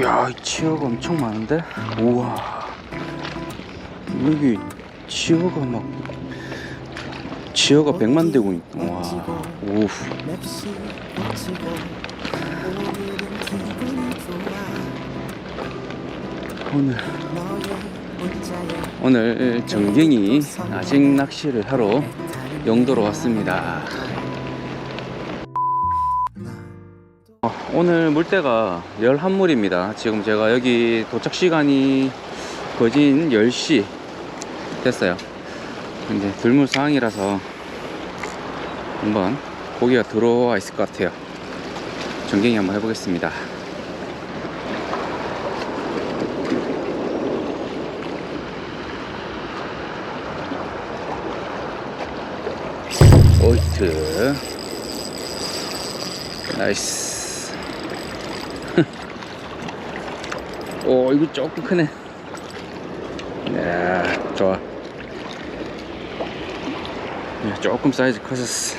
야, 이 치어가 엄청 많은데? 우와. 여기 치어가 막 치어가 100만 대고 있다. 와. 오. 오늘 오늘 정경이 아직 낚시를 하러 영도로 왔습니다. 오늘 물때가 11물입니다. 지금 제가 여기 도착 시간이 거진 10시 됐어요. 근데 들물 상황이라서 한번 고기가 들어와 있을 것 같아요. 전갱이 한번 해보겠습니다. 오이트 나이스 오 이거 조금 크네. 야 좋아. 야, 조금 사이즈 커졌어.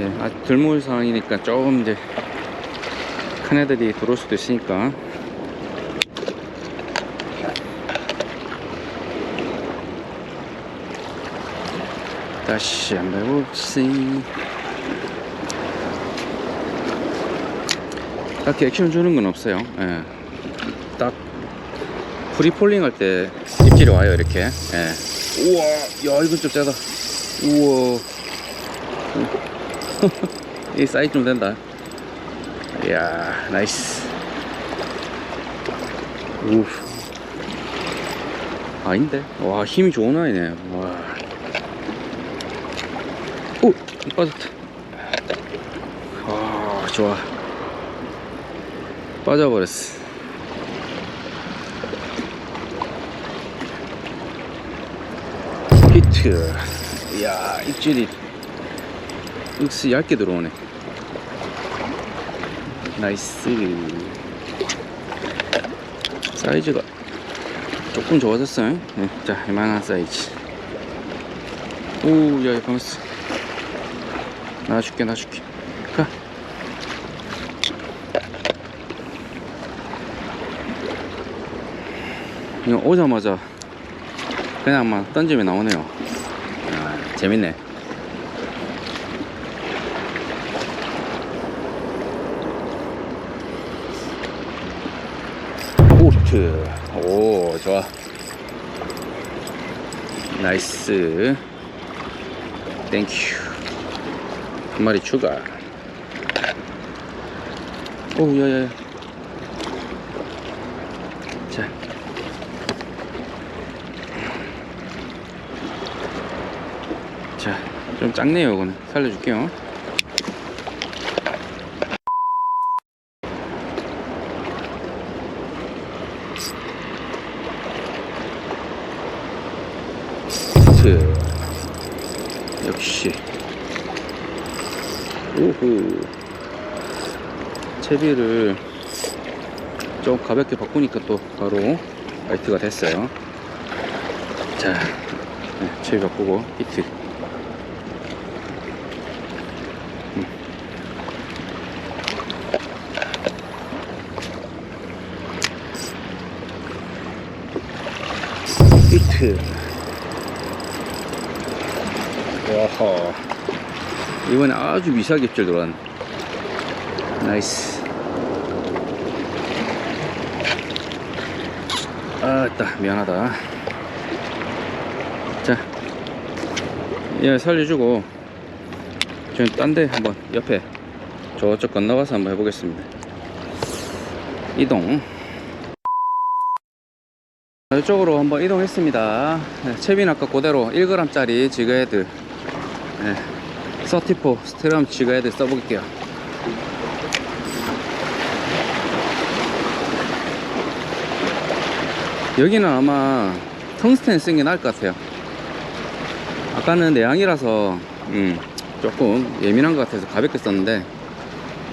예, 아직 들물 상황이니까 조금 이제 큰 애들이 들어올 수도 있으니까. 다시 한번 해봅시 딱히 액션 주는 건 없어요 예. 딱 프리폴링 할 때 입질이 와요 이렇게 예. 우와 야 이건 좀 짜다 우와 이 사이즈 좀 된다 이야 나이스 우 아닌데 와 힘이 좋은 아이네 와 오! 빠졌다. 아, 좋아. 빠져버렸어. 히트. 이야, 입질이 육수 얇게 들어오네. 나이스. 사이즈가 조금 좋아졌어요. 네, 자, 이만한 사이즈. 오, 야, 가만있어. 놔줄게 놔줄게 이거 오자마자 그냥 막 던지면 나오네요 아, 재밌네 오트 오 좋아 나이스 땡큐 한 마리 추가. 오, 야야야. 자. 자, 좀 작네요, 이거는. 살려줄게요. 역시. 우후 채비를 좀 가볍게 바꾸니까 또 바로 라이트가 됐어요 자 네, 채비 바꾸고 히트 음. 히트 와하 이번에 아주 미세하게 입질 들어간. 나이스. 아따 미안하다. 자얘 살려주고. 저는 딴데 한번 옆에 저쪽 건너가서 한번 해보겠습니다. 이동 이쪽으로 한번 이동했습니다. 네, 채빈 아까 그대로 1g짜리 지그헤드 네. 서티포 스테람 지가헤드 써볼게요. 여기는 아마 텅스텐 쓴게 나을 것 같아요. 아까는 내양이라서 음, 조금 예민한 것 같아서 가볍게 썼는데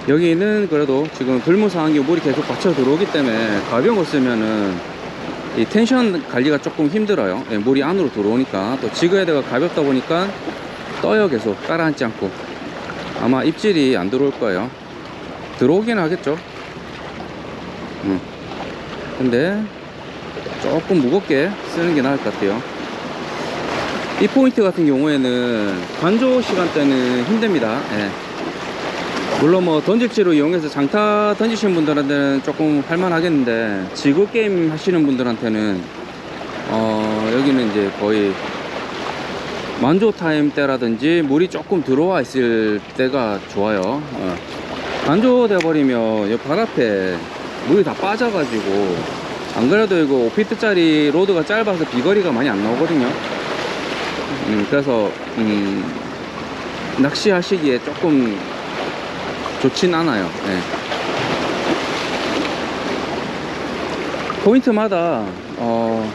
여기는 그래도 지금 불무상황이 물이 계속 받쳐 들어오기 때문에 가벼운 거 쓰면은 이 텐션 관리가 조금 힘들어요 예, 물이 안으로 들어오니까 또 지그헤드가 가볍다 보니까 떠요 계속 따라앉지 않고 아마 입질이 안 들어올 거예요. 들어오긴 하겠죠. 음. 근데 조금 무겁게 쓰는 게 나을 것 같아요. 이 포인트 같은 경우에는 관조 시간대는 힘듭니다. 예. 물론 뭐 던질지로 이용해서 장타 던지시는 분들한테는 조금 할만하겠는데 지구 게임 하시는 분들한테는 어 여기는 이제 거의 만조 타임 때라든지 물이 조금 들어와 있을 때가 좋아요. 어. 만조 돼 버리면 이발 앞에 물이 다 빠져가지고 안 그래도 이거 5피트짜리 로드가 짧아서 비거리가 많이 안 나오거든요. 음, 그래서 음, 낚시하시기에 조금 좋진 않아요. 예. 포인트마다 어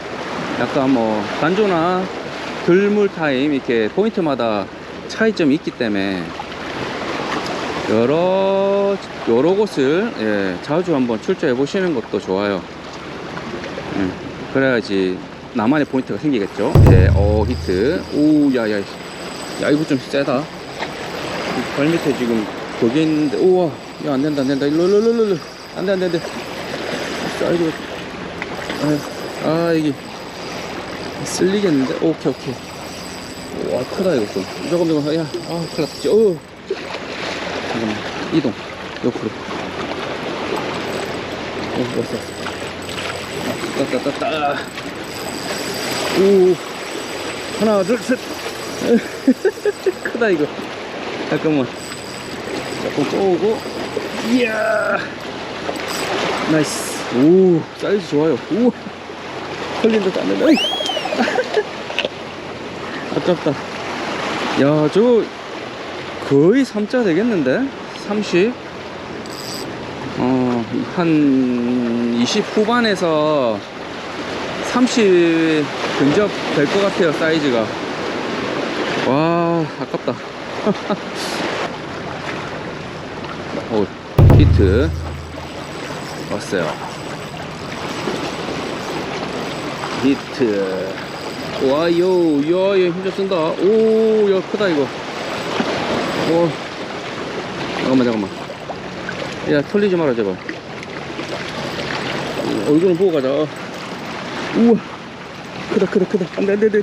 약간 뭐 단조나 들물 타임 이렇게 포인트마다 차이점이 있기 때문에 여러 여러 곳을 예, 자주 한번 출조해 보시는 것도 좋아요. 음, 그래야지 나만의 포인트가 생기겠죠. 예, 어 히트. 오, 야야, 야 이거 좀 세다. 이발 밑에 지금 거기 있는데, 우와, 야 안 된다, 안 된다. 일로, 일로, 일로, 안돼, 안돼, 안돼. 사이드. 아, 아 이게 쓸리겠는데. 오케이, 오케이. 와 크다 이거 좀. 조금 조금. 야, 아 큰일 났지. 어. 잠깐만. 이동. 옆으로. 어, 왔어, 왔어. 따, 따, 따, 따. 오 하나 둘셋 크다 이거 잠깐만 조금 꼬우고. 이야! 나이스. 오 사이즈 좋아요. 오 ጣ는다 어이. 아깝다. 야 저거 거의 3자 되겠는데? 30 어, 한 20 후반에서 30 근접 될 것 같아요 사이즈가. 와 아깝다 오 히트. 왔어요. 히트. 와요 야얘 힘좀 쓴다. 오야 크다 이거. 오. 잠깐만 잠깐만. 야 털리지 마라 제발. 오, 얼굴은 보고 가자. 우와. 크다 크다 크다. 안돼 안돼 안돼.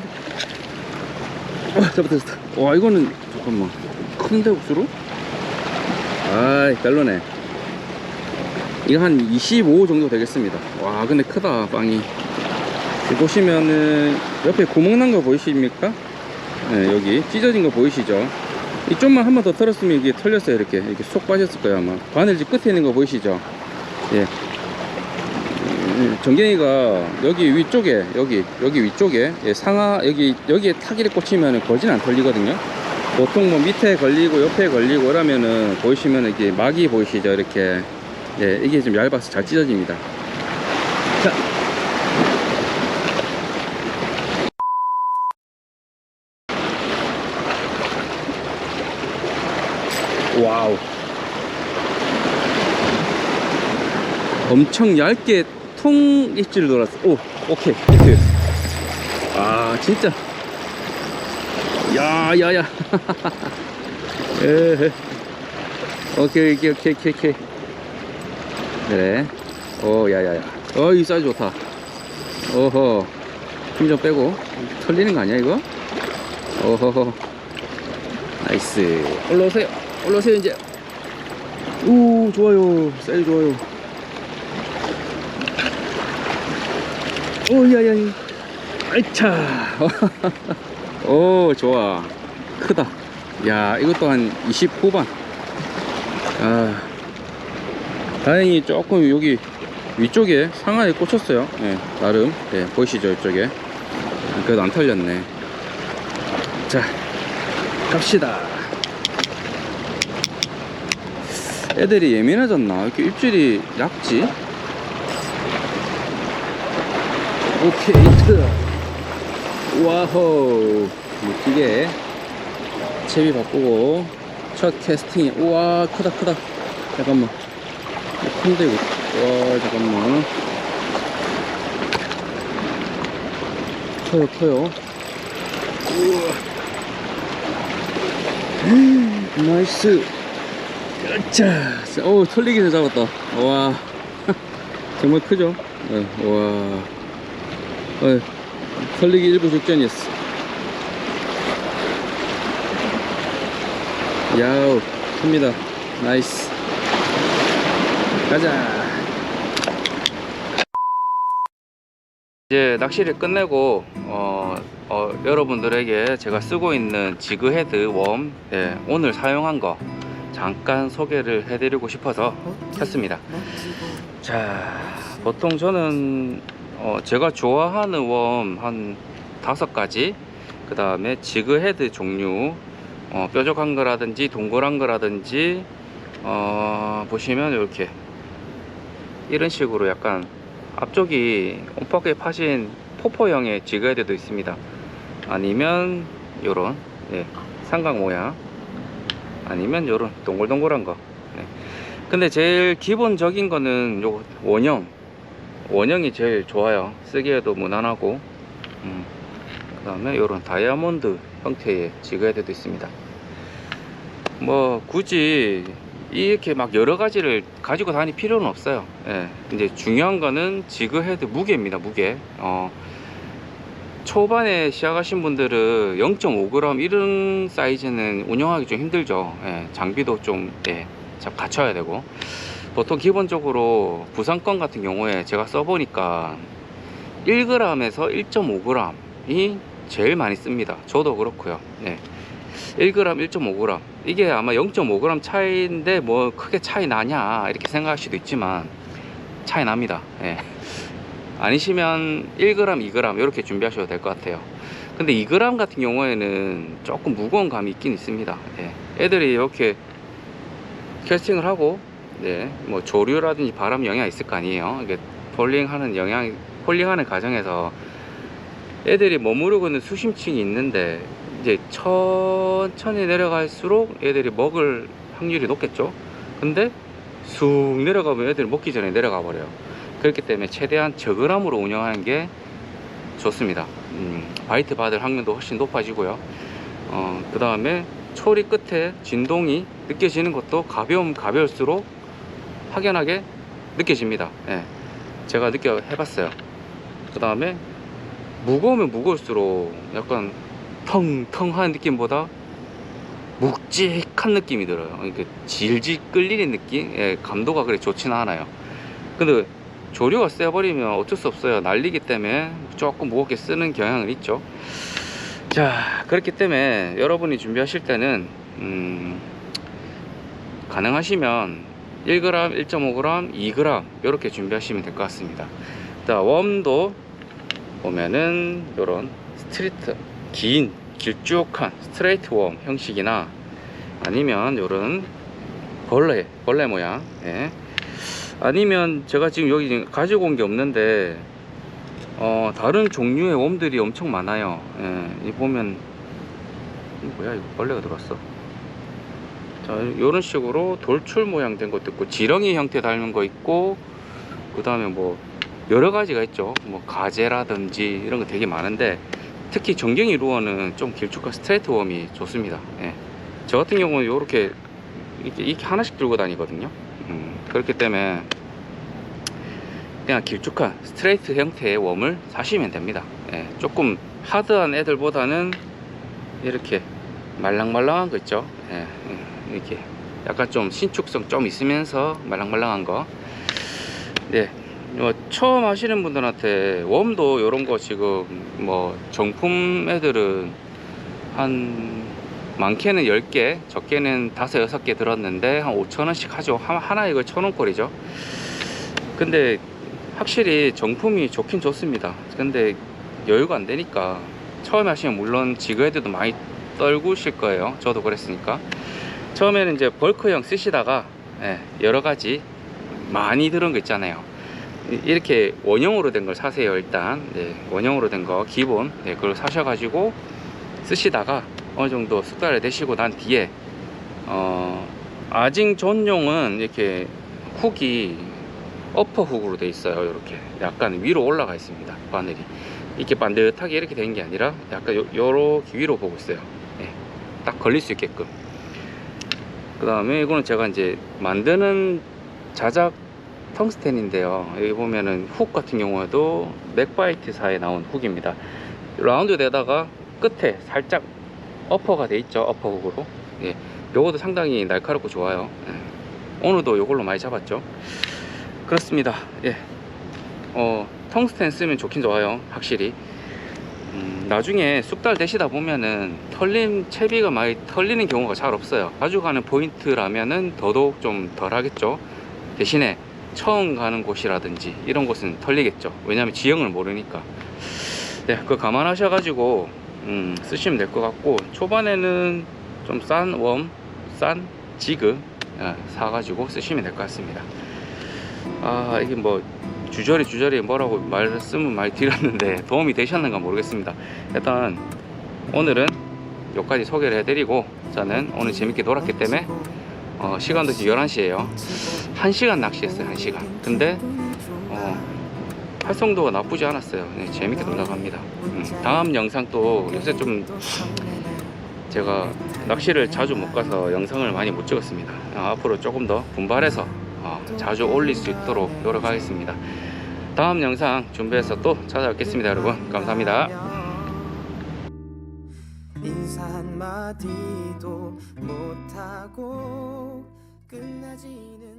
아 잡았다 잡았다. 와 이거는 잠깐만. 큰데 억수로 아이 별로네. 이거 한 25 정도 되겠습니다. 와 근데 크다 빵이. 여기 보시면은 옆에 구멍 난 거 보이십니까? 네, 여기 찢어진 거 보이시죠? 이쪽만 한 번 더 털었으면 이게 털렸어요 이렇게. 이렇게 쏙 빠졌을 거예요 아마. 바늘집 끝에 있는 거 보이시죠? 예. 음, 전갱이가 여기 위쪽에 여기 여기 위쪽에 예, 상하 여기 여기에 타기를 꽂히면 거진 안 털리거든요 보통 뭐 밑에 걸리고 옆에 걸리고 이러면은 보이시면 이게 막이 보이시죠 이렇게 예 이게 좀 얇아서 잘 찢어집니다 자 와우 엄청 얇게 통 입질을 돌았어. 오, 오케이. 아, 진짜. 야, 야, 야. 에헤. 오케이, 오케이, 오케이, 오케이, 오케이. 그래. 오, 야, 야, 야. 어, 이 사이즈 좋다. 오호. 힘 좀 빼고. 털리는 거 아니야, 이거? 오호호. 나이스. 올라오세요. 올라오세요, 이제. 오, 좋아요. 사이즈 좋아요. 오 야야 아이차 오 좋아. 크다. 야 이것도 한 20 후반. 아 다행히 조금 여기 위쪽에 상하에 꽂혔어요. 예 나름. 예 보이시죠 이쪽에? 그래도 안 털렸네. 자 갑시다. 애들이 예민해졌나? 이렇게 입질이 얇지? 오케이 와호. 멋지게 채비 바꾸고 첫 캐스팅 우와 크다 크다. 잠깐만. 어, 큰데 이거 와 잠깐만. 커요 커요. 우와. 나이스. 자, 오, 털리기 잘 잡았다. 와, 정말 크죠? 네, 와, 어, 털리기 일부 직전이었어. 야우, 큽니다. 나이스. 가자. 이제 낚시를 끝내고 어, 어, 여러분들에게 제가 쓰고 있는 지그헤드 웜 예, 오늘 사용한 거 잠깐 소개를 해드리고 싶어서 했습니다. 자, 보통 저는 어, 제가 좋아하는 웜 한 다섯 가지, 그 다음에 지그헤드 종류, 어, 뾰족한 거라든지 동그란 거라든지, 어, 보시면 이렇게 이런 식으로 약간 앞쪽이 오빠게 파신 포포형의 지그헤드도 있습니다. 아니면 요런 예, 삼각 모양 아니면 요런 동글동글한 거 네. 근데 제일 기본적인 거는 요 원형 원형이 제일 좋아요 쓰기에도 무난하고 음. 그 다음에 요런 다이아몬드 형태의 지그헤드도 있습니다 뭐 굳이 이렇게 막 여러 가지를 가지고 다닐 필요는 없어요 예. 이제 중요한 거는 지그헤드 무게입니다 무게 어, 초반에 시작하신 분들은 0.5g 이런 사이즈는 운영하기 좀 힘들죠. 예, 장비도 좀, 예, 참 갖춰야 되고. 보통 기본적으로 부산권 같은 경우에 제가 써보니까 1g에서 1.5g이 제일 많이 씁니다. 저도 그렇고요. 네. 1g, 1.5g. 이게 아마 0.5g 차이인데 뭐 크게 차이 나냐 이렇게 생각할 수도 있지만 차이 납니다. 예. 아니시면 1g, 2g 이렇게 준비하셔도 될 것 같아요. 근데 2g 같은 경우에는 조금 무거운 감이 있긴 있습니다. 예. 애들이 이렇게 캐스팅을 하고, 네, 뭐 조류라든지 바람 영향이 있을 거 아니에요. 이게 폴링하는 영향, 폴링하는 과정에서 애들이 머무르고 있는 수심층이 있는데 이제 천천히 내려갈수록 애들이 먹을 확률이 높겠죠. 근데 쑥 내려가면 애들이 먹기 전에 내려가 버려요. 그렇기 때문에 최대한 저그람으로 운영하는 게 좋습니다. 음, 바이트 받을 확률도 훨씬 높아지고요. 어, 그 다음에 초리 끝에 진동이 느껴지는 것도 가벼움 가벼울수록 확연하게 느껴집니다. 예, 제가 느껴 해봤어요. 그 다음에 무거우면 무거울수록 약간 텅텅한 느낌보다 묵직한 느낌이 들어요. 이렇게 질질 끌리는 느낌? 예, 감도가 그래 좋지는 않아요. 근데 조류가 세버리면 어쩔 수 없어요. 날리기 때문에 조금 무겁게 쓰는 경향은 있죠. 자, 그렇기 때문에 여러분이 준비하실 때는, 음, 가능하시면 1g, 1.5g, 2g, 이렇게 준비하시면 될 것 같습니다. 자, 웜도 보면은, 요런 스트리트, 긴, 길쭉한 스트레이트 웜 형식이나 아니면 요런 벌레, 벌레 모양, 예. 아니면 제가 지금 여기 가지고 온 게 없는데 어 다른 종류의 웜들이 엄청 많아요 예, 이 보면 이 뭐야 이거 벌레가 들어왔어 자 이런 식으로 돌출 모양 된 것도 있고 지렁이 형태 닮은 거 있고 그 다음에 뭐 여러 가지가 있죠 뭐 가재라든지 이런 거 되게 많은데 특히 정경이 루어는 좀 길쭉한 스트레이트 웜이 좋습니다 예. 저 같은 경우는 이렇게, 이렇게 하나씩 들고 다니거든요 음, 그렇기 때문에 그냥 길쭉한 스트레이트 형태의 웜을 사시면 됩니다. 예, 조금 하드한 애들보다는 이렇게 말랑말랑한 거 있죠. 예, 예, 이렇게 약간 좀 신축성 좀 있으면서 말랑말랑한 거. 네, 뭐 처음 하시는 분들한테 웜도 이런 거 지금 뭐 정품 애들은 한 많게는 10개, 적게는 5, 6개 들었는데 한 5천원씩 하죠. 하- 하나 이거 천원꼴이죠. 근데 확실히 정품이 좋긴 좋습니다. 근데 여유가 안 되니까 처음에 하시면 물론 지그헤드도 많이 떨구실 거예요. 저도 그랬으니까. 처음에는 이제 벌크형 쓰시다가 예, 여러 가지 많이 들은 거 있잖아요. 이- 이렇게 원형으로 된 걸 사세요. 일단 네, 원형으로 된 거 기본 네, 그걸 사셔 가지고 쓰시다가 어느 정도 숙달을 되시고 난 뒤에 어, 아징 전용은 이렇게 훅이 어퍼 훅으로 돼 있어요. 이렇게 약간 위로 올라가 있습니다. 바늘이 이렇게 반듯하게 이렇게 된 게 아니라 약간 요, 요렇게 위로 보고 있어요. 예, 딱 걸릴 수 있게끔. 그 다음에 이거는 제가 이제 만드는 자작 텅스텐인데요. 여기 보면은 훅 같은 경우에도 맥바이트사에 나온 훅입니다. 라운드 되다가 끝에 살짝 어퍼가 돼 있죠. 어퍼훅으로. 예. 요것도 상당히 날카롭고 좋아요. 예. 오늘도 요걸로 많이 잡았죠. 그렇습니다. 예. 어, 텅스텐 쓰면 좋긴 좋아요. 확실히. 음, 나중에 쑥달 되시다 보면은 털림 채비가 많이 털리는 경우가 잘 없어요. 자주 가는 포인트라면은 더더욱 좀 덜 하겠죠. 대신에 처음 가는 곳이라든지 이런 곳은 털리겠죠. 왜냐하면 지형을 모르니까. 네, 그거 감안하셔 가지고 음, 쓰시면 될 것 같고 초반에는 좀 싼 웜, 싼 지그 예, 사가지고 쓰시면 될 것 같습니다. 아 이게 뭐 주저리 주저리 뭐라고 말씀은 많이 드렸는데 도움이 되셨는가 모르겠습니다. 일단 오늘은 여기까지 소개를 해드리고 저는 오늘 재밌게 놀았기 때문에 어, 시간도 지금 11시에요. 1시간 낚시했어요, 1시간. 근데 어, 활성도가 나쁘지 않았어요. 네, 재밌게 놀다 갑니다. 음, 다음 영상 또 요새 좀 제가 낚시를 자주 못 가서 영상을 많이 못 찍었습니다. 아, 앞으로 조금 더 분발해서 어, 자주 올릴 수 있도록 노력하겠습니다. 다음 영상 준비해서 또 찾아뵙겠습니다, 여러분. 감사합니다. 인사 한마디도 못하고 끝나지는 않